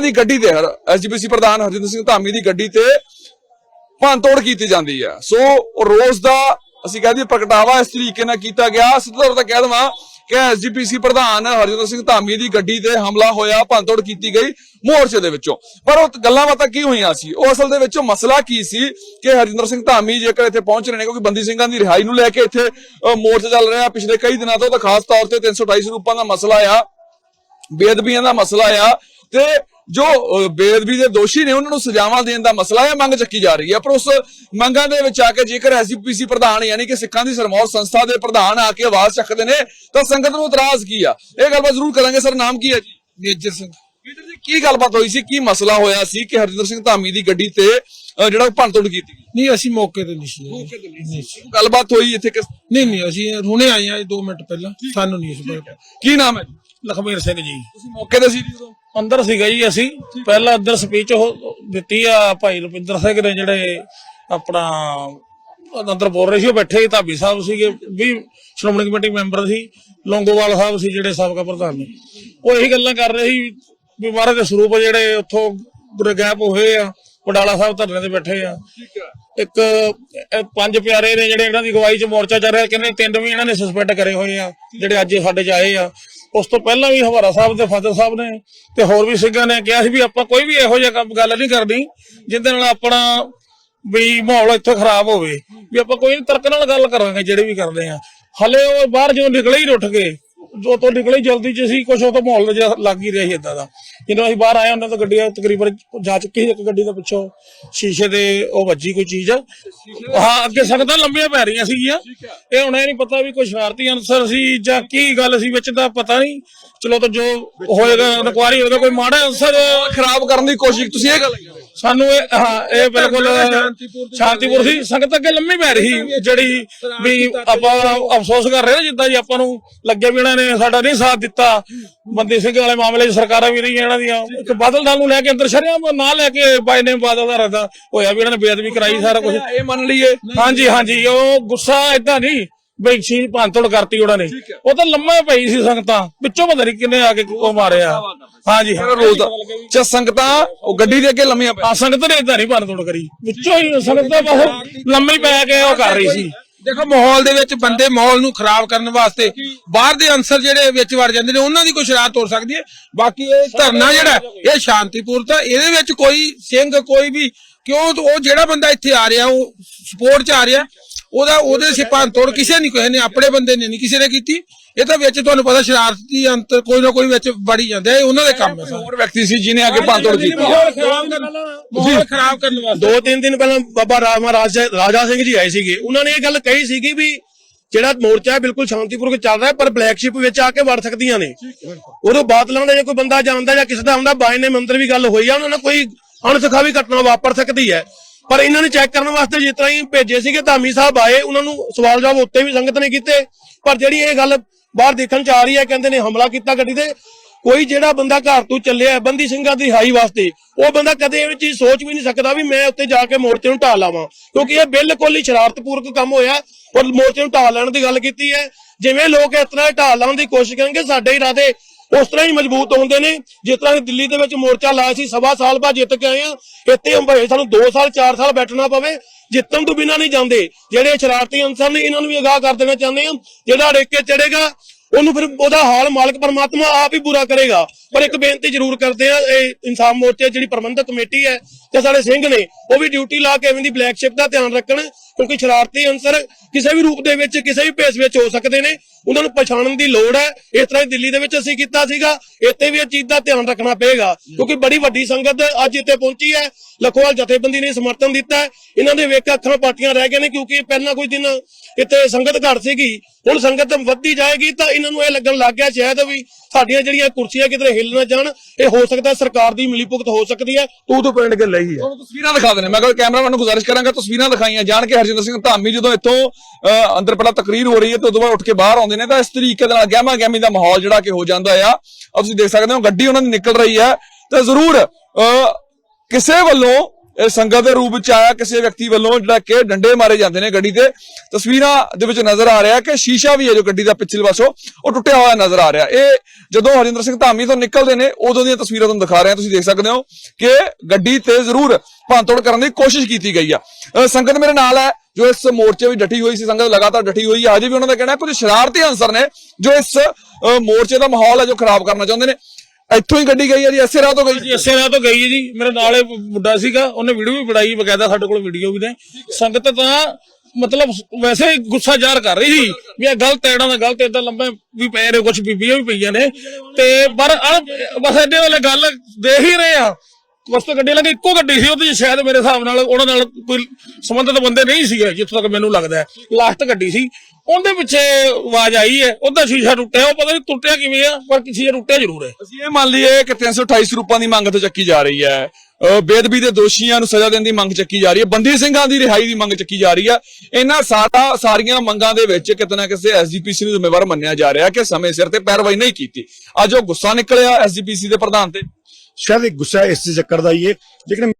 ਦੀ ਗੱਡੀ ਤੇ ਐਸਜੀਪੀਸੀ ਪ੍ਰਧਾਨ ਹਰਜਿੰਦਰ ਸਿੰਘ ਧਾਮੀ ਦੀ ਗੱਡੀ ਤੇ ਭੰਨਤੋੜ ਕੀਤੀ ਜਾਂਦੀ ਹੈ। ਸੋ ਰੋਜ਼ ਦਾ, ਅਸੀਂ ਕਹਿੰਦੇ ਪ੍ਰਗਟਾਵਾ ਇਸ ਤਰੀਕੇ ਨਾਲ ਕੀਤਾ ਗਿਆ। ਸਿੱਧਾ ਤੌਰ ਤੇ ਕਹਿ ਦਵਾਂ ਕਿ ਐਸਜੀਪੀਸੀ ਪ੍ਰਧਾਨ ਹਰਜਿੰਦਰ ਸਿੰਘ ਧਾਮੀ ਦੀ ਗੱਡੀ ਤੇ ਹਮਲਾ ਹੋਇਆ, ਭੰਨਤੋੜ ਕੀਤੀ ਗਈ ਮੋਰਚੇ ਦੇ ਵਿੱਚੋਂ। ਪਰ ਉਹ ਗੱਲਾਂ ਬਾਤਾਂ ਕੀ ਹੋਈਆਂ ਸੀ? ਉਹ ਅਸਲ ਦੇ ਵਿੱਚ ਮਸਲਾ ਕੀ ਸੀ ਕਿ ਹਰਜਿੰਦਰ ਸਿੰਘ ਧਾਮੀ ਜੇਕਰ ਇੱਥੇ ਪਹੁੰਚ ਰਹੇ ਨੇ, ਕਿਉਂਕਿ ਬੰਦੀ ਸਿੰਘਾਂ ਦੀ ਰਿਹਾਈ ਨੂੰ ਲੈ ਕੇ ਇੱਥੇ ਮੋਰਚਾ ਚੱਲ ਰਿਹਾ। ਪਿਛਲੇ ਕਈ ਦਿਨਾਂ ਤੋਂ ਤਾਂ ਖਾਸ ਤੌਰ ਤੇ 328 ਰੂਪਾਂ ਦਾ ਮਸਲਾ ਆ, ਬੇਅਦਬੀਆਂ ਦਾ ਮਸਲਾ ਆ ਤੇ ਜੋ ਬੇਅਦਬੀ ਦੇ ਦੋਸ਼ੀ ਨੇ ਉਹਨਾਂ ਨੂੰ ਸਜ਼ਾਵਾਂ ਦੇਣ ਦਾ ਮਸਲਾ ਹੈ ਮੰਗ ਚੱਕੀ ਜਾ ਰਹੀ ਹੈ। ਪਰ ਉਸ ਮੰਗਾਂ ਦੇ ਵਿੱਚ ਆ ਕੇ ਜੇਕਰ ਐਸਜੀਪੀਸੀ ਪ੍ਰਧਾਨ ਯਾਨੀ ਕਿ ਸਿੱਖਾਂ ਦੀ ਸਰਮੌਰ ਸੰਸਥਾ ਦੇ ਪ੍ਰਧਾਨ ਆ ਕੇ ਆਵਾਜ਼ ਚੱਕਦੇ ਨੇ ਤਾਂ ਸੰਗਤ ਨੂੰ ਇਤਰਾਜ਼ ਕੀ ਆ? ਇਹ ਗੱਲਬਾਤ ਜ਼ਰੂਰ ਕਰਾਂਗੇ। ਸਰ ਨਾਮ ਕੀ ਹੈ ਜੀ? ਮੇਜਰ ਸਿੰਘ। ਮੇਜਰ ਜੀ ਕੀ ਗੱਲਬਾਤ ਹੋਈ ਸੀ? ਕੀ ਮਸਲਾ ਹੋਇਆ ਸੀ ਕਿ ਹਰਜਿੰਦਰ ਸਿੰਘ ਧਾਮੀ ਦੀ ਗੱਡੀ ਤੇ ਅਹ, ਜਿਹੜਾ ਭੰਨਤੋੜ ਕੀਤੀ ਗਈ। ਨਹੀਂ ਅਸੀਂ ਮੌਕੇ ਤੇ ਨਹੀਂ ਸੀ। ਨਹੀਂ ਸੀ। ਗੱਲਬਾਤ ਹੋਈ ਇੱਥੇ ਕਿਸ ਨਹੀਂ ਨਹੀਂ ਅਸੀਂ ਹੁਣੇ ਆਏ ਆ 2 ਮਿੰਟ ਪਹਿਲਾਂ। ਸਾਨੂੰ ਨਹੀਂ ਸੀ ਪਤਾ ਕੀ ਨਾਮ ਹੈ ਜੀ? ਲਖਮੀਰ ਸਿੰਘ ਜੀ। ਤੁਸੀਂ ਮੌਕੇ ਤੇ ਸੀ ਜੀ ਉਦੋਂ? ਅੰਦਰ ਸੀਗਾ ਜੀ ਅਸੀਂ। ਪਹਿਲਾਂ ਅੰਦਰ ਸਪੀਚ ਉਹ ਦਿੱਤੀ ਆ ਭਾਈ ਰੁਪਿੰਦਰ ਸਿੰਘ ਨੇ ਜਿਹੜੇ ਆਪਣਾ ਅੰਦਰ ਬੋਲ ਰਹੇ ਸੀ ਉਹ ਬੈਠੇ ਧਾਬੀ ਸਾਹਿਬ ਸੀਗੇ ਵੀ ਸ਼੍ਰੋਮਣੀ ਕਮੇਟੀ ਮੈਂਬਰ ਸੀ ਲੌਂਗੋਵਾਲ ਸਾਹਿਬ ਸੀ ਜਿਹੜੇ ਸਾਬਕਾ ਪ੍ਰਧਾਨ ਨੇ। ਉਹ ਇਹੀ ਗੱਲਾਂ ਕਰ ਰਹੇ ਸੀ ਵੀ ਮਹਾਰਾਜ ਦੇ ਸਰੂਪ ਜਿਹੜੇ ਉੱਥੋਂ ਗੁਰੇ ਗਾਇਬ ਹੋਏ ਆ। ਵਡਾਲਾ ਸਾਹਿਬ ਧਰਨੇ ਤੇ ਬੈਠੇ ਆ। ਇੱਕ ਇਹ ਪੰਜ ਪਿਆਰੇ ਨੇ ਜਿਹੜੇ ਇਹਨਾਂ ਦੀ ਗਵਾਹੀ 'ਚ ਮੋਰਚਾ ਚੱਲ ਰਿਹਾ ਕਹਿੰਦੇ ਤਿੰਨ ਵੀ ਇਹਨਾਂ ਨੇ ਸਸਪੈਂਡ ਕਰੇ ਹੋਏ ਆ ਜਿਹੜੇ ਅੱਜ ਸਾਡੇ 'ਚ ਆਏ ਆ। ਉਸ ਤੋਂ ਪਹਿਲਾਂ ਵੀ ਹਵਾਰਾ ਸਾਹਿਬ ਤੇ ਫਾਦਰ ਸਾਹਿਬ ਨੇ ਤੇ ਹੋਰ ਵੀ ਸਿੰਘਾਂ ਨੇ ਕਿਹਾ ਸੀ ਵੀ ਆਪਾਂ ਕੋਈ ਵੀ ਇਹੋ ਜਿਹਾ ਕੰਮ ਗੱਲ ਨਹੀਂ ਕਰਨੀ ਜਿਹਦੇ ਨਾਲ ਆਪਣਾ ਵੀ ਮਾਹੌਲ ਇੱਥੇ ਖਰਾਬ ਹੋਵੇ। ਵੀ ਆਪਾਂ ਕੋਈ ਨੀ ਤਰਕ ਨਾਲ ਗੱਲ ਕਰਾਂਗੇ ਜਿਹੜੇ ਵੀ ਕਰਦੇ ਆ। ਹਲੇ ਉਹ ਬਾਹਰ ਜਦੋਂ ਨਿਕਲੇ ਹੀ ਉੱਠ ਗਏ ਜੋ ਤੋਂ ਨਿਕਲੇ ਜਲਦੀ ਚ ਸੀ ਕੁਝ ਉਹ ਤਾਂ ਮਾਹੌਲ ਜਿਹਾ ਲੱਗ ਹੀ ਰਿਹਾ ਸੀ ਇਦਾਂ ਦਾ। ਜਦੋਂ ਅਸੀਂ ਬਾਹਰ ਆਏ ਉਹਨਾਂ ਤੋਂ ਗੱਡੀਆਂ ਤਕਰੀਬਨ ਜਾ ਚੁੱਕੀ ਸੀ, ਇੱਕ ਗੱਡੀ ਦੇ ਪਿੱਛੋਂ ਸ਼ੀਸ਼ੇ ਦੇ ਉਹ ਵੱਜੀ ਕੋਈ ਚੀਜ਼। ਹਾਂ, ਅੱਗੇ ਸੰਗਤਾਂ ਲੰਬੀਆਂ ਪੈ ਰਹੀਆਂ ਸੀਗੀਆਂ। ਇਹ ਹੁਣ ਇਹ ਨਹੀਂ ਪਤਾ ਵੀ ਕੋਈ ਸ਼ਰਾਰਤੀ ਅਨਸਰ ਸੀ ਜਾਂ ਕੀ ਗੱਲ ਸੀ, ਵਿੱਚ ਦਾ ਪਤਾ ਨਹੀਂ ਚਲੋ ਤਾਂ ਜੋ ਹੋਏਗਾ, ਇਨਕੁਆਰੀ ਹੋਏਗਾ, ਕੋਈ ਮਾੜਾ ਅਨਸਰ ਖਰਾਬ ਕਰਨ ਦੀ ਕੋਸ਼ਿਸ਼ ਤੁਸੀਂ ਇਹ ਗੱਲ ਸਾਨੂੰ ਇਹ ਹਾਂ ਇਹ ਬਿਲਕੁਲ ਸ਼ਾਂਤੀਪੁਰ ਸੀ ਸੰਗਤ ਅੱਗੇ ਲੰਮੀ ਪੈ ਰਹੀ ਜਿਹੜੀ ਵੀ ਆਪਾਂ ਅਫਸੋਸ ਕਰ ਰਹੇ ਨਾ ਜਿੱਦਾਂ ਜੀ ਆਪਾਂ ਨੂੰ ਲੱਗਿਆ ਵੀ ਇਹਨਾਂ ਨੇ ਸਾਡਾ ਨਹੀਂ ਸਾਥ ਦਿੱਤਾ। ਬੰਦੀ ਸਿੰਘ ਵਾਲੇ ਮਾਮਲੇ 'ਚ ਸਰਕਾਰਾਂ ਵੀ ਰਹੀਆਂ ਇਹਨਾਂ ਦੀਆਂ। ਇੱਕ ਬਾਦਲ ਨਾਲ ਨੂੰ ਲੈ ਕੇ ਅੰਦਰ ਸ਼ਰਿਆਮ ਨਾ ਲੈ ਕੇ ਬਾਈ ਨੇ ਬਾਦਲ ਦਾ ਰਦਾ ਹੋਇਆ ਵੀ ਇਹਨਾਂ ਨੇ ਬੇਅਦਬੀ ਕਰਾਈ ਸਾਰਾ ਕੁਝ ਇਹ ਮੰਨ ਲਈਏ। ਹਾਂਜੀ ਹਾਂਜੀ ਉਹ ਗੁੱਸਾ ਇਦਾਂ ਨਹੀਂ। ਬਈ ਸੀ ਭੰਤੋੜ ਕਰਤੀ ਉਹਨਾਂ ਨੇ। ਉਹ ਤਾਂ ਲੰਮਾ ਪਈ ਸੀ ਸੰਗਤਾਂ। ਵਿੱਚੋਂ ਪਤਾ ਨਹੀਂ ਕਿੰਨੇ ਆ ਕੇ ਉਹ ਮਾਰਿਆ। ਹਾਂਜੀ। ਹਾਂ। ਰੋਜ਼ ਦਾ? ਚ ਸੰਗਤਾਂ ਉਹ ਗੱਡੀ ਦੇ ਅੱਗੇ ਲੰਮੀਆਂ ਪੈ ਆ ਸੰਗਤ ਨੇ ਇਦਾਂ ਨਹੀਂ ਭੰਤੋੜ ਕਰੀ। ਵਿੱਚੋਂ ਹੀ ਸੰਗਤ ਦਾ ਬਸ ਲੰਮੇ ਪੈ ਕੇ ਉਹ ਕਰ ਰਹੀ ਸੀ। ਦੇਖੋ ਮਾਹੌਲ ਦੇ ਵਿੱਚ ਬੰਦੇ ਮਾਹੌਲ ਨੂੰ ਖਰਾਬ ਕਰਨ ਵਾਸਤੇ ਬਾਹਰ ਦੇ ਅਨਸਰ ਜਿਹੜੇ ਵਿੱਚ ਵੜ ਜਾਂਦੇ ਨੇ ਉਹਨਾਂ ਦੀ ਕੋਈ ਸ਼ਰਾਰਤ ਹੋ ਸਕਦੀ ਹੈ। ਬਾਕੀ ਇਹ ਧਰਨਾ ਜਿਹੜਾ ਇਹ ਸ਼ਾਂਤੀਪੂਰਤ ਆ ਇਹਦੇ ਵਿੱਚ ਕੋਈ ਸਿੰਘ ਕੋਈ ਵੀ ਕਿਉਂ ਉਹ ਜਿਹੜਾ ਬੰਦਾ ਇੱਥੇ ਆ ਰਿਹਾ ਉਹ ਸਪੋਰਟ 'ਚ ਆ ਰਿਹਾ ਉਹਦਾ ਉਹਦੇ ਸਿਪਾਂ ਤੋੜ ਕਿਸੇ ਨਹੀਂ ਕੋਈ ਨੇ ਆਪਣੇ ਬੰਦੇ ਨੇ ਨਹੀਂ ਕਿਸੇ ਨੇ ਕੀਤੀ। ਇਹ ਤਾਂ ਵਿੱਚ ਤੁਹਾਨੂੰ ਪਤਾ ਸ਼ਰਾਰਤੀ ਅੰਤਰ ਕੋਈ ਨਾ ਕੋਈ ਵਿੱਚ ਵੜੀ ਜਾਂਦਾ ਇਹ ਉਹਨਾਂ ਦੇ ਕੰਮ ਹੈ ਸਾਰੇ। ਹੋਰ ਵਿਅਕਤੀ ਸੀ ਜਿਨੇ ਆ ਕੇ ਭੰਨਤੋੜ ਕੀਤੀ। ਮਾਹੌਲ ਖਰਾਬ ਕਰਨ ਵਾਸਤੇ। ਦੋ ਤਿੰਨ ਦਿਨ ਪਹਿਲਾਂ ਬਾਬਾ ਰਾਮਾ ਰਾਜਾ ਸਿੰਘ ਜੀ ਆਏ ਸੀਗੇ। ਉਹਨਾਂ ਨੇ ਇਹ ਗੱਲ ਕਹੀ ਸੀਗੀ ਵੀ ਜਿਹੜਾ ਮੋਰਚਾ ਹੈ ਬਿਲਕੁਲ ਸ਼ਾਂਤੀਪੂਰਵਕ ਚੱਲ ਰਿਹਾ ਹੈ, ਪਰ ਬਲੈਕ ਸ਼ਿਪ ਵਿੱਚ ਆ ਕੇ ਵੜ ਸਕਦੀਆਂ ਨੇ। ਉਦੋਂ ਬਾਦਲਾਂ ਦਾ ਜੇ ਕੋਈ ਬੰਦਾ ਜਾਂਦਾ ਜਾਂ ਕਿਸੇ ਦਾ ਆਉਂਦਾ ਬਾਈ ਨੇ ਮੰਦਰ ਵੀ ਗੱਲ ਹੋਈ ਆ ਉਹਨਾਂ ਨਾਲ ਕੋਈ ਅਣਸਖਾਵੀ ਘਟਨਾ ਵਾਪਰ ਸਕਦੀ ਹੈ। ਪਰ ਇਹਨਾਂ ਨੇ ਚੈੱਕ ਕਰਨ ਵਾਸਤੇ ਜਿਸ ਤਰ੍ਹਾਂ ਹੀ ਭੇਜੇ ਸੀਗੇ, ਧਾਮੀ ਸਾਹਿਬ ਆਏ, ਉਹਨਾਂ ਨੂੰ ਸਵਾਲ ਜਵਾਬ ਉੱਤੇ ਵੀ ਸੰਗਤ ਨੇ ਕੀਤੇ। ਪਰ ਜਿਹੜੀ ਇਹ ਗੱਲ ਬਾਹਰ ਦੇਖਣ ਚ ਆ ਰਹੀ ਹੈ, ਕਹਿੰਦੇ ਨੇ ਹਮਲਾ ਕੀਤਾ ਗੱਡੀ ਤੇ, ਕੋਈ ਜਿਹੜਾ ਬੰਦਾ ਘਰ ਤੋਂ ਚੱਲਿਆ ਬੰਦੀ ਸਿੰਘਾਂ ਦੀ ਰਿਹਾਈ ਵਾਸਤੇ, ਉਹ ਬੰਦਾ ਕਦੇ ਇਹ ਚੀਜ਼ ਸੋਚ ਵੀ ਨਹੀਂ ਸਕਦਾ ਵੀ ਮੈਂ ਉੱਤੇ ਜਾ ਕੇ ਮੋਰਚੇ ਨੂੰ ਢਾਹ ਲਾਵਾਂ। ਕਿਉਂਕਿ ਇਹ ਬਿਲਕੁਲ ਹੀ ਸ਼ਰਾਰਤਪੂਰਕ ਕੰਮ ਹੋਇਆ, ਔਰ ਮੋਰਚੇ ਨੂੰ ਢਾਹ ਲੈਣ ਦੀ ਗੱਲ ਕੀਤੀ ਹੈ। ਜਿਵੇਂ ਲੋਕ ਇਸ ਤਰ੍ਹਾਂ ਢਾਲ ਲਾਉਣ ਦੀ ਕੋਸ਼ਿਸ਼ ਕਰਨਗੇ, ਸਾਡੇ ਇਰਾਦੇ ਉਸ ਤਰ੍ਹਾਂ ਹੀ ਮਜ਼ਬੂਤ ਹੁੰਦੇ ਨੇ। ਜਿਸ ਤਰ੍ਹਾਂ ਦਿੱਲੀ ਦੇ ਵਿੱਚ ਮੋਰਚਾ ਲਾਇਆ ਸੀ, ਸਵਾ ਸਾਲ ਬਾਅਦ ਜਿੱਤ ਕੇ ਆਏ ਆ ਇੱਥੇ ਭਾਵੇਂ ਸਾਨੂੰ 2 ਸਾਲ 4 ਸਾਲ ਬੈਠਣਾ ਪਵੇ। ਜਿੱਤਣ ਤੋਂ ਬਿਨਾਂ ਨਹੀਂ ਜਾਂਦੇ। ਜਿਹੜੇ ਸ਼ਰਾਰਤੀ ਅਨਸਰ ਨੇ, ਇਹਨਾਂ ਨੂੰ ਵੀ ਅਗਾਹ ਕਰ ਦੇਣਾ ਚਾਹੁੰਦੇ ਆ ਜਿਹੜਾ ਰੇਕੇ ਚੜੇਗਾ ਉਹਨੂੰ ਫਿਰ ਉਹਦਾ ਹਾਲ ਮਾਲਕ ਪਰਮਾਤਮਾ ਆਪ ਹੀ ਬੁਰਾ ਕਰੇਗਾ। ਪਰ ਇੱਕ ਬੇਨਤੀ ਜ਼ਰੂਰ ਕਰਦੇ ਆ ਇਹ ਇਨਸਾਫ ਮੋਰਚੇ ਜਿਹੜੀ ਪ੍ਰਬੰਧਕ ਕਮੇਟੀ ਹੈ, ਤੇ ਸਾਡੇ ਸਿੰਘ ਨੇ, ਉਹ ਵੀ ਡਿਊਟੀ ਲਾ ਕੇ ਐਵੇਂ ਦੀ ਬਲੈਕ ਸ਼ਿਪ ਦਾ ਧਿਆਨ ਰੱਖਣ। ਕਿਉਂਕਿ ਸ਼ਰਾਰਤੀ ਅਨਸਰ ਕਿਸੇ ਵੀ ਰੂਪ ਦੇ ਵਿੱਚ, ਕਿਸੇ ਵੀ ਭੇਸ ਵਿੱਚ ਹੋ ਸਕਦੇ ਨੇ, ਉਹਨਾਂ ਨੂੰ ਪਛਾਣਨ ਦੀ ਲੋੜ ਹੈ। ਇਸ ਤਰ੍ਹਾਂ ਦਿੱਲੀ ਦੇ ਵਿੱਚ ਅਸੀਂ ਕੀਤਾ ਸੀਗਾ। ਇੱਥੇ ਵੀ ਇਹ ਚੀਜ਼ ਦਾ ਧਿਆਨ ਰੱਖਣਾ ਪਏਗਾ, ਕਿਉਂਕਿ ਬੜੀ ਵੱਡੀ ਸੰਗਤ ਅੱਜ ਇੱਥੇ ਪਹੁੰਚੀ ਹੈ। ਲਖੋਵਾਲ ਜਥੇਬੰਦੀ ਨੇ ਸਮਰਥਨ ਦਿੱਤਾ ਇਹਨਾਂ ਦੇ ਵੇਖ ਅੱਖਾਂ ਪਾਟੀਆਂ ਰਹਿ ਗਏ ਨੇ, ਕਿਉਂਕਿ ਪਹਿਲਾਂ ਕੋਈ ਦਿਨ ਇੱਥੇ ਸੰਗਤ ਘੱਟ ਸੀਗੀ। ਹੁਣ ਸੰਗਤ ਵੱਧਦੀ ਜਾਏਗੀ ਤਾਂ ਇਹਨਾਂ ਨੂੰ ਇਹ ਲੱਗਣ ਲੱਗ ਗਿਆ ਸ਼ਾਇਦ ਵੀ ਸਾਡੀਆਂ ਜਿਹੜੀਆਂ ਕੁਰਸੀਆਂ ਕਿਧਰੇ ਹਿੱਲ ਨਾ ਜਾਣ ਇਹ ਹੋ ਸਕਦਾ ਸਰਕਾਰ ਦੀ ਮਿਲੀਭੁਗਤ ਹੋ ਸਕਦੀ ਹੈ। ਤੂੰ ਤੋਂ ਪਿੰਡ ਕੇ ਲਈ ਹੈ। ਤੁਹਾਨੂੰ ਤਸਵੀਰਾਂ ਦਿਖਾ ਦੇਣੇ ਮੈਂ ਕਿਹਾ ਕੈਮਰਾਮੈਨ ਨੂੰ ਗੁਜ਼ਾਰਿਸ਼ ਕਰਾਂਗਾ ਤਸਵੀਰਾਂ ਦਿਖਾਈਆਂ ਜਾਣ ਕੇ। ਹਰਜਿੰਦਰ ਸਿੰਘ ਧਾਮੀ ਜਦੋਂ ਇੱਥੋਂ ਅਹ, ਅੰਦਰ ਪਹਿਲਾਂ ਤਕਰੀਰ ਹੋ ਰਹੀ ਹੈ ਤੇ ਉਦੋਂ ਬਾਅਦ ਉੱਠ ਕੇ ਬਾਹਰ ਆਉਂਦੇ ਨੇ ਤਾਂ ਇਸ ਤਰੀਕੇ ਦੇ ਨਾਲ ਗਹਿਮਾ ਗਹਿਮੀ ਦਾ ਮਾਹੌਲ ਜਿਹੜਾ ਕਿ ਹੋ ਜਾਂਦਾ ਆ। ਤੁਸੀਂ ਦੇਖ ਸਕਦੇ ਹੋ ਗੱਡੀ ਉਹਨਾਂ ਦੀ ਨਿਕਲ ਰਹੀ ਹੈ। ਤੇ ਜ਼ਰੂਰ ਅਹ, ਕਿਸੇ ਵੱਲੋਂ ਇਹ ਸੰਗਤ ਦੇ ਰੂਪ ਵਿੱਚ ਆਇਆ, ਕਿਸੇ ਵਿਅਕਤੀ ਵੱਲੋਂ ਜਿਹੜਾ ਕਿ ਡੰਡੇ ਮਾਰੇ ਜਾਂਦੇ ਨੇ ਗੱਡੀ ਤੇ। ਤਸਵੀਰਾਂ ਦੇ ਵਿੱਚ ਨਜ਼ਰ ਆ ਰਿਹਾ ਕਿ ਸ਼ੀਸ਼ਾ ਵੀ ਹੈ ਜੋ ਗੱਡੀ ਦਾ ਪਿਛਲੇ ਪਾਸੋਂ, ਉਹ ਟੁੱਟਿਆ ਹੋਇਆ ਨਜ਼ਰ ਆ ਰਿਹਾ। ਇਹ ਜਦੋਂ ਹਰਿੰਦਰ ਸਿੰਘ ਧਾਮੀ ਤੋਂ ਨਿਕਲਦੇ ਨੇ, ਉਦੋਂ ਦੀਆਂ ਤਸਵੀਰਾਂ ਤੁਹਾਨੂੰ ਦਿਖਾ ਰਿਹਾ। ਤੁਸੀਂ ਦੇਖ ਸਕਦੇ ਹੋ ਕਿ ਗੱਡੀ ਤੇ ਜ਼ਰੂਰ ਭੰਨਤੋੜ ਕਰਨ ਦੀ ਕੋਸ਼ਿਸ਼ ਕੀਤੀ ਗਈ ਆ। ਸੰਗਤ ਮੇਰੇ ਨਾਲ ਹੈ, ਜੋ ਇਸ ਮੋਰਚੇ ਵਿੱਚ ਡਟੀ ਹੋਈ ਸੀ, ਸੰਗਤ ਲਗਾਤਾਰ ਡਟੀ ਹੋਈ ਹੈ ਅਜੇ ਵੀ ਉਹਨਾਂ ਦਾ ਕਹਿਣਾ ਹੈ, ਕੁਝ ਸ਼ਰਾਰਤੀ ਅਨਸਰ ਨੇ ਜੋ ਇਸ ਮੋਰਚੇ ਦਾ ਮਾਹੌਲ ਹੈ, ਜੋ ਖਰਾਬ ਕਰਨਾ ਚਾਹੁੰਦੇ ਨੇ। ਇੱਥੋਂ ਹੀ ਗੱਡੀ ਗਈ ਹੈ ਜੀ ਐਸੇ ਰਾਹ ਤੋਂ ਗਈ। ਜੀ ਇਸੇ ਰਾਹ ਤੋਂ ਗਈ ਹੈ ਜੀ। ਮੇਰੇ ਨਾਲ ਇਹ ਬੁੱਢਾ ਸੀਗਾ, ਉਹਨੇ ਵੀਡੀਓ ਵੀ ਬਣਾਈ, ਬਕਾਇਦਾ ਸਾਡੇ ਕੋਲ ਵੀਡੀਓ ਵੀ ਨੇ। ਸੰਗਤ ਤਾਂ ਮਤਲਬ ਵੈਸੇ ਹੀ ਗੁੱਸਾ ਜ਼ਾਹਰ ਕਰ ਰਹੀ ਸੀ ਵੀ ਇਹ ਗਲਤ ਐੜਾਂ ਦਾ ਗਲਤ ਏਦਾਂ ਲੰਬੇ ਵੀ ਪੈ ਰਹੇ ਕੁਝ ਬੀਬੀਆਂ ਵੀ ਪਈਆਂ ਨੇ। ਤੇ ਪਰ ਬਸ ਐਡੇ ਵਾਲੇ ਗੱਲ ਦੇਖ ਹੀ ਰਹੇ ਆ। ਬਸ ਤਾਂ ਗੱਡੀ ਲੱਗੀ, ਇੱਕੋ ਗੱਡੀ ਸੀ, ਉਹਦੇ ਸ਼ਾਇਦ ਮੇਰੇ ਹਿਸਾਬ ਨਾਲ, ਉਹਨਾਂ ਨਾਲ ਕੋਈ ਸੰਬੰਧਿਤ ਬੰਦੇ ਨਹੀਂ ਸੀਗੇ, ਜਿੱਥੋਂ ਤੱਕ ਮੈਨੂੰ ਲੱਗਦਾ ਲਾਸਟ ਗੱਡੀ ਸੀ। ਉਹਦੇ ਪਿੱਛੇ ਆਵਾਜ਼ ਆਈ ਹੈ ਉਹਦਾ ਸ਼ੀਸ਼ਾ ਟੁੱਟਿਆ ਉਹ ਪਤਾ ਨਹੀਂ ਟੁੱਟਿਆ ਕਿਵੇਂ ਆ ਪਰ ਕਿਸੇ ਟੁੱਟਿਆ ਜ਼ਰੂਰ ਹੈ। ਅਸੀਂ ਇਹ ਮੰਨ ਲਈਏ ਕਿ 328 ਰੂਪਾਂ ਦੀ ਮੰਗ ਤੇ ਚੱਕੀ ਜਾ ਰਹੀ ਹੈ। ਅਹ ਬੇਅਦਬੀ ਦੇ ਦੋਸ਼ੀਆਂ ਨੂੰ ਸਜ਼ਾ ਦੇਣ ਦੀ ਮੰਗ ਚੱਕੀ ਜਾ ਰਹੀ ਹੈ। ਬੰਦੀ ਸਿੰਘਾਂ ਦੀ ਰਿਹਾਈ ਦੀ ਮੰਗ ਚੱਕੀ ਜਾ ਰਹੀ ਹੈ। ਇਹਨਾਂ ਸਾਰਾ ਸਾਰੀਆਂ ਮੰਗਾਂ ਦੇ ਵਿੱਚ ਕਿਤੇ ਨਾ ਕਿਸੇ ਐਸਜੀਪੀਸੀ ਨੂੰ ਜ਼ਿੰਮੇਵਾਰ ਮੰਨਿਆ ਜਾ ਰਿਹਾ ਕਿ ਸਮੇਂ ਸਿਰ ਤੇ ਪੈਰਵਾਈ ਨਹੀਂ ਕੀਤੀ। ਅੱਜ ਉਹ ਗੁੱਸਾ ਨਿਕਲਿਆ ਐਸਜੀਪੀਸੀ ਦੇ ਪ੍ਰਧਾਨ ਤੇ। ਸ਼ਾਇਦ ਇਹ ਗੁੱਸਾ ਇਸ ਚੱਕਰ ਦਾ ਹੀ ਹੈ ਲੇਕਿਨ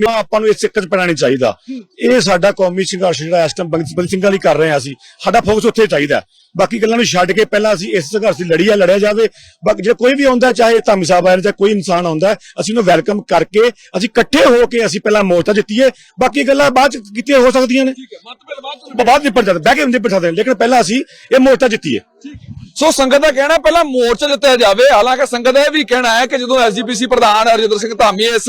ਆਪਾਂ ਨੂੰ ਇਸ ਚੱਕਰ 'ਚ ਪੈਣਾ ਨਹੀਂ ਚਾਹੀਦਾ। ਇਹ ਸਾਡਾ ਕੌਮੀ ਸੰਘਰਸ਼ ਜਿਹੜਾ ਇਸ ਟਾਈਮ ਬੰਦ ਸਿੰਘਾਂ ਲਈ ਕਰ ਰਹੇ ਹਾਂ ਅਸੀਂ। ਸਾਡਾ ਫੋਕਸ ਉੱਥੇ ਚਾਹੀਦਾ ਬਾਕੀ ਗੱਲਾਂ ਨੂੰ ਛੱਡ ਕੇ ਪਹਿਲਾਂ ਅਸੀਂ ਇਸ ਸੰਘਰਸ਼ ਦੀ ਲੜੀ ਆ ਲੜਿਆ ਜਾਵੇ। ਬਾਕੀ ਜੇ ਕੋਈ ਵੀ ਆਉਂਦਾ ਚਾਹੇ ਧਾਮੀ ਸਾਹਿਬ ਨੇ, ਚਾਹੇ ਕੋਈ ਇਨਸਾਨ ਆਉਂਦਾ ਅਸੀਂ ਉਹਨੂੰ ਵੈਲਕਮ ਕਰਕੇ ਅਸੀਂ ਇਕੱਠੇ ਹੋ ਕੇ ਅਸੀਂ ਪਹਿਲਾਂ ਮੋਰਚਾ ਜਿੱਤੀਏ। ਬਾਕੀ ਗੱਲਾਂ ਬਾਅਦ ਚ ਕੀਤੀਆਂ ਹੋ ਸਕਦੀਆਂ ਨੇ। ਬਾਅਦ ਨਿਪਟ ਜਾਂਦੇ ਬਹਿ ਕੇ ਨਿਪਟ ਸਕਦੇ ਲੇਕਿਨ ਪਹਿਲਾਂ ਅਸੀਂ ਇਹ ਮੋਰਚਾ ਜਿੱਤੀਏ। ਸੋ ਸੰਗਤ ਦਾ ਕਹਿਣਾ, ਪਹਿਲਾਂ ਮੋਰਚਾ ਜਿੱਤਿਆ ਜਾਵੇ। ਹਾਲਾਂਕਿ ਸੰਗਤ ਦਾ ਇਹ ਵੀ ਕਹਿਣਾ ਹੈ ਕਿ ਜਦੋਂ ਐਸਜੀਪੀਸੀ ਪ੍ਰਧਾਨ ਹਰਜਿੰਦਰ ਸਿੰਘ ਧਾਮੀ ਇਸ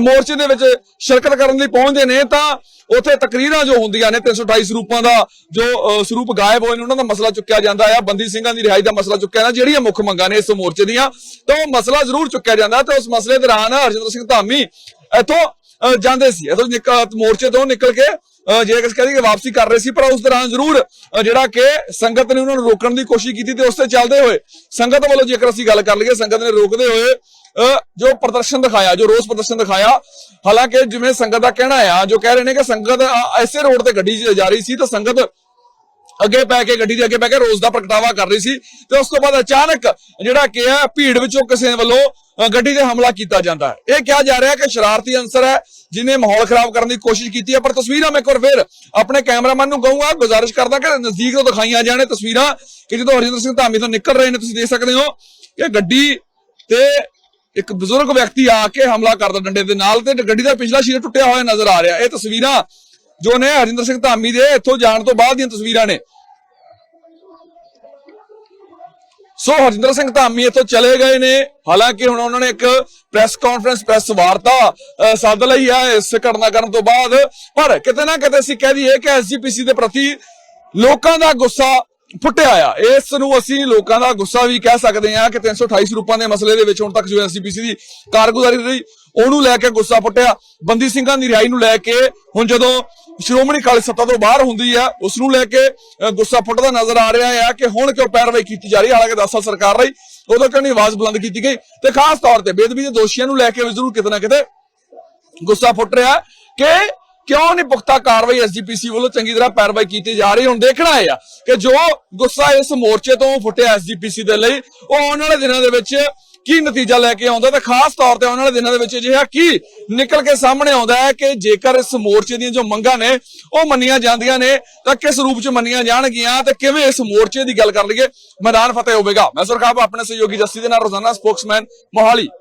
ਮੋਰਚੇ ਦੇ ਵਿੱਚ ਸ਼ਿਰਕਤ ਕਰਨ ਲਈ ਪਹੁੰਚਦੇ ਨੇ, ਤਾਂ ਉੱਥੇ ਤਕਰੀਰਾਂ ਜੋ ਹੁੰਦੀਆਂ ਨੇ 328 ਸਰੂਪਾਂ ਦਾ ਜੋ ਸਰੂਪ ਗਾਇਬ ਹੋਏ ਨੇ, ਉਹਨਾਂ ਦਾ ਮਸਲਾ ਚੁੱਕਿਆ ਜਾਂਦਾ ਆ। ਬੰਦੀ ਸਿੰਘਾਂ ਦੀ ਰਿਹਾਈ ਦਾ ਮਸਲਾ ਚੁੱਕਿਆ ਜਾਂਦਾ, ਜਿਹੜੀਆਂ ਮੁੱਖ ਮੰਗਾਂ ਨੇ ਇਸ ਮੋਰਚੇ ਦੀਆਂ, ਤਾਂ ਉਹ ਮਸਲਾ ਜ਼ਰੂਰ ਚੁੱਕਿਆ ਜਾਂਦਾ ਤੇ ਉਸ ਮਸਲੇ ਦੌਰਾਨ ਹਰਜਿੰਦਰ ਸਿੰਘ ਧਾਮੀ ਇੱਥੋਂ ਜਾਂਦੇ ਸੀ। ਇੱਥੋਂ ਮੋਰਚੇ ਤੋਂ ਨਿਕਲ ਕੇ ਜੇ ਕਿਸ ਕਹਦੀ ਕਿ ਵਾਪਸੀ ਕਰ ਰਹੇ ਸੀ ਪਰ ਉਸ ਦੌਰਾਨ ਜ਼ਰੂਰ ਜਿਹੜਾ ਕਿ ਸੰਗਤ ਨੇ ਉਹਨਾਂ ਨੂੰ ਰੋਕਣ ਦੀ ਕੋਸ਼ਿਸ਼ ਕੀਤੀ ਤੇ ਉਸ ਤੇ ਚੱਲਦੇ ਹੋਏ ਸੰਗਤ ਵੱਲੋਂ ਜੇਕਰ ਅਸੀਂ ਗੱਲ ਕਰ ਲਈਏ ਸੰਗਤ ਨੇ ਰੋਕਦੇ ਹੋਏ ਅਹ ਜੋ ਪ੍ਰਦਰਸ਼ਨ ਦਿਖਾਇਆ ਜੋ ਰੋਸ ਪ੍ਰਦਰਸ਼ਨ ਦਿਖਾਇਆ ਹਾਲਾਂਕਿ ਜਿਵੇਂ ਸੰਗਤ ਦਾ ਕਹਿਣਾ ਆ ਜੋ ਕਹਿ ਰਹੇ ਨੇ ਕਿ ਸੰਗਤ ਅਹ, ਐਸੇ ਰੋਡ ਤੇ ਗੱਡੀ 'ਚ ਜਾ ਰਹੀ ਸੀ ਤਾਂ ਸੰਗਤ ਅੱਗੇ ਪੈ ਕੇ ਗੱਡੀ ਦੇ ਅੱਗੇ ਪੈ ਕੇ ਰੋਜ਼ ਦਾ ਪ੍ਰਗਟਾਵਾ ਕਰ ਰਹੀ ਸੀ ਤੇ ਉਸ ਤੋਂ ਬਾਅਦ ਅਚਾਨਕ ਜਿਹੜਾ ਕਿ ਹੈ, ਭੀੜ ਵਿੱਚੋਂ ਕਿਸੇ ਵੱਲੋਂ ਗੱਡੀ ਤੇ ਹਮਲਾ ਕੀਤਾ ਜਾਂਦਾ ਹੈ। ਇਹ ਕਿਹਾ ਜਾ ਰਿਹਾ ਹੈ ਕਿ ਸ਼ਰਾਰਤੀ ਅੰਸਰ ਹੈ, ਜਿਨੇ ਮਾਹੌਲ ਖਰਾਬ ਕਰਨ ਦੀ ਕੋਸ਼ਿਸ਼ ਕੀਤੀ ਹੈ, ਪਰ ਤਸਵੀਰਾਂ ਮੈਂ ਇੱਕ ਵਾਰ ਫਿਰ ਆਪਣੇ ਕੈਮਰਾਮੈਨ ਨੂੰ ਕਹੂੰਗਾ, ਗੁਜ਼ਾਰਿਸ਼ ਕਰਦਾ ਕਿ ਨਜ਼ਦੀਕ ਤੋਂ ਦਿਖਾਈਆਂ ਜਾਣੇ ਤਸਵੀਰਾਂ ਕਿ ਜਦੋਂ ਹਰਜਿੰਦਰ ਸਿੰਘ ਧਾਮੀ ਤੋਂ ਨਿਕਲ ਰਹੇ ਨੇ, ਤੁਸੀਂ ਦੇਖ ਸਕਦੇ ਹੋ ਕਿ ਗੱਡੀ ਤੇ ਇੱਕ ਬਜ਼ੁਰਗ ਵਿਅਕਤੀ ਆ ਕੇ ਹਮਲਾ ਕਰਦਾ ਡੰਡੇ ਦੇ ਨਾਲ ਤੇ ਗੱਡੀ ਦਾ ਪਿਛਲਾ ਸ਼ੀਸ਼ਾ ਟੁੱਟਿਆ ਹੋਇਆ ਨਜ਼ਰ ਆ ਰਿਹਾ। ਇਹ ਤਸਵੀਰਾਂ ਜੋ ਨੇ ਹਰਜਿੰਦਰ ਸਿੰਘ ਧਾਮੀ ਦੇ ਇੱਥੋਂ ਜਾਣ ਤੋਂ ਬਾਅਦ ਦੀਆਂ ਤਸਵੀਰਾਂ ਨੇ। ਸੋ ਹਰਜਿੰਦਰ ਸਿੰਘ ਧਾਮੀ ਇੱਥੋਂ ਚਲੇ ਗਏ ਨੇ। ਹਾਲਾਂਕਿ ਹੁਣ ਉਹਨਾਂ ਨੇ ਇੱਕ ਪ੍ਰੈਸ ਕਾਨਫਰੰਸ ਪ੍ਰੈਸ ਵਾਰਤਾ ਸੱਦ ਲਈ ਆ ਇਸ ਘਟਨਾ ਕਰਨ ਤੋਂ ਬਾਅਦ। ਪਰ ਕਿਤੇ ਨਾ ਕਿਤੇ ਅਸੀਂ ਕਹਿ ਦਈਏ ਕਿ ਐਸਜੀਪੀਸੀ ਦੇ ਪ੍ਰਤੀ ਲੋਕਾਂ ਦਾ ਗੁੱਸਾ ਫੁੱਟਿਆ ਆ। ਇਸ ਨੂੰ ਅਸੀਂ ਲੋਕਾਂ ਦਾ ਗੁੱਸਾ ਵੀ ਕਹਿ ਸਕਦੇ ਹਾਂ ਕਿ 328 ਰੂਪਾਂ ਦੇ ਮਸਲੇ ਦੇ ਵਿੱਚ ਹੁਣ ਤੱਕ ਜੋ ਐਸਜੀਪੀਸੀ ਦੀ ਕਾਰਗੁਜ਼ਾਰੀ ਰਹੀ ਉਹਨੂੰ ਲੈ ਕੇ ਗੁੱਸਾ ਫੁੱਟਿਆ। ਬੰਦੀ ਸਿੰਘਾਂ ਦੀ ਰਿਹਾਈ ਨੂੰ ਲੈ ਕੇ ਹੁਣ ਜਦੋਂ ਸ਼੍ਰੋਮਣੀ ਅਕਾਲੀ ਸੱਤਾ ਤੋਂ ਬਾਹਰ ਹੁੰਦੀ ਆ ਉਸ ਨੂੰ ਲੈ ਕੇ ਗੁੱਸਾ ਫੁੱਟਦਾ ਨਜ਼ਰ ਆ ਰਿਹਾ ਆ ਕਿ ਹੁਣ ਕਿਉਂ ਪੈਰਵਾਈ ਕੀਤੀ ਜਾ ਰਹੀ ਹੈ। ਹਾਲਾਂਕਿ 10 ਸਾਲ ਸਰਕਾਰ ਰਹੀ, ਉਦੋਂ ਕਿਉਂ ਨਹੀਂ ਆਵਾਜ਼ ਬੁਲੰਦ ਕੀਤੀ ਗਈ? ਤੇ ਖਾਸ ਤੌਰ ਤੇ ਬੇਦਬੀ ਦੇ ਦੋਸ਼ੀਆਂ ਨੂੰ ਲੈ ਕੇ ਵੀ ਜ਼ਰੂਰ ਕਿਤੇ ਨਾ ਕਿਤੇ ਗੁੱਸਾ ਫੁੱਟ ਰਿਹਾ ਕਿ ਕਿਉਂ ਨਹੀਂ ਪੁਖਤਾ ਕਾਰਵਾਈ ਐਸਜੀਪੀਸੀ ਵੱਲੋਂ ਚੰਗੀ ਤਰ੍ਹਾਂ ਪੈਰਵਾਈ ਕੀਤੀ ਜਾ ਰਹੀ ਹੁਣ ਦੇਖਣਾ ਇਹ ਆ ਕਿ ਜੋ ਗੁੱਸਾ ਇਸ ਮੋਰਚੇ ਤੋਂ ਫੁੱਟਿਆ ਐਸਜੀਪੀਸੀ ਦੇ ਲਈ, ਉਹ ਆਉਣ ਵਾਲੇ ਦਿਨਾਂ ਦੇ ਵਿੱਚ ਕੀ ਨਤੀਜਾ ਲੈ ਕੇ ਆਉਂਦਾ? ਤੇ ਖਾਸ ਤੌਰ ਤੇ ਆਉਣ ਵਾਲੇ ਦਿਨਾਂ ਦੇ ਵਿੱਚ ਅਜਿਹਾ ਕੀ ਨਿਕਲ ਕੇ ਸਾਹਮਣੇ ਆਉਂਦਾ ਹੈ ਕਿ ਜੇਕਰ ਇਸ ਮੋਰਚੇ ਦੀਆਂ ਜੋ ਮੰਗਾਂ ਨੇ, ਉਹ ਮੰਨੀਆਂ ਜਾਂਦੀਆਂ ਨੇ, ਤਾਂ ਕਿਸ ਰੂਪ 'ਚ ਮੰਨੀਆਂ ਜਾਣਗੀਆਂ ਤੇ ਕਿਵੇਂ ਇਸ ਮੋਰਚੇ ਦੀ ਗੱਲ ਕਰ ਲਈਏ? ਮੈਦਾਨ ਫਤਿਹ ਹੋਵੇਗਾ। ਮੈਂ ਸਰਖਾਬ ਆਪਣੇ ਸਹਿਯੋਗੀ ਜੱਸੀ ਦੇ ਨਾਲ ਰੋਜ਼ਾਨਾ ਸਪੋਕਸਮੈਨ ਮੋਹਾਲੀ।